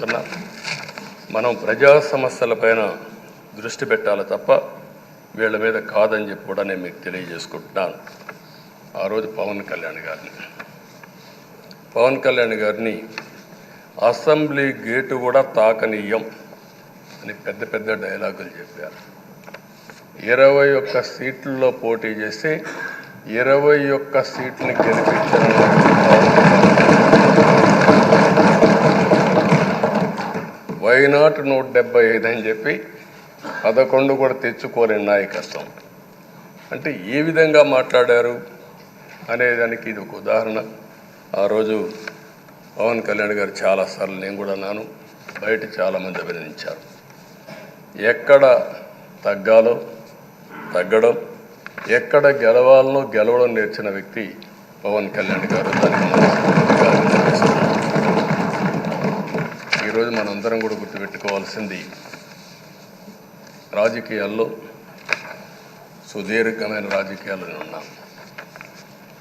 చెప్తున్నా మనం ప్రజా సమస్యలపైన దృష్టి పెట్టాలి తప్ప వీళ్ళ మీద కాదని చెప్పి కూడా నేను మీకు తెలియజేసుకుంటున్నాను. ఆ రోజు పవన్ కళ్యాణ్ గారిని. పవన్ కళ్యాణ్ గారిని అసెంబ్లీ గేటు కూడా తాకనీయం అని పెద్ద పెద్ద డైలాగులు చెప్పారు. ఇరవై ఒక్క సీట్లలో పోటీ చేసి ఇరవై ఒక్క సీట్ని గెలిపించడం వైనాట్ నూట డెబ్బై ఐదు అని చెప్పి పదకొండు కూడా తెచ్చుకోలేని నాయకత్వం. అంటే ఏ విధంగా మాట్లాడారు అనేదానికి ఇది ఒక ఉదాహరణ. ఆ రోజు పవన్ కళ్యాణ్ గారు చాలాసార్లు నేను కూడా అన్నాను బయట చాలామంది అభినందించారు. ఎక్కడ తగ్గాలో తగ్గడం ఎక్కడ గెలవాలనో గెలవడం నేర్చిన వ్యక్తి పవన్ కళ్యాణ్ గారు. దానికి ఈరోజు మనందరం కూడా గుర్తుపెట్టుకోవాల్సింది రాజకీయాల్లో సుదీర్ఘమైన రాజకీయాల్లో ఉన్నాం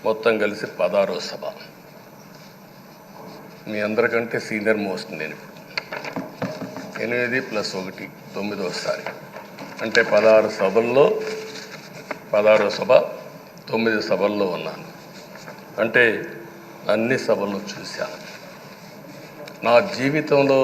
మొత్తం కలిసి పదారో సభ. మీ అందరికంటే సీనియర్ మోస్ట్ నేను ఎనిమిది ప్లస్ ఒకటి తొమ్మిదోసారి అంటే పదహారు సభల్లో పదహారో సభ తొమ్మిది సభల్లో ఉన్నాను. అంటే అన్ని సభల్లో చూశాను. నా జీవితంలో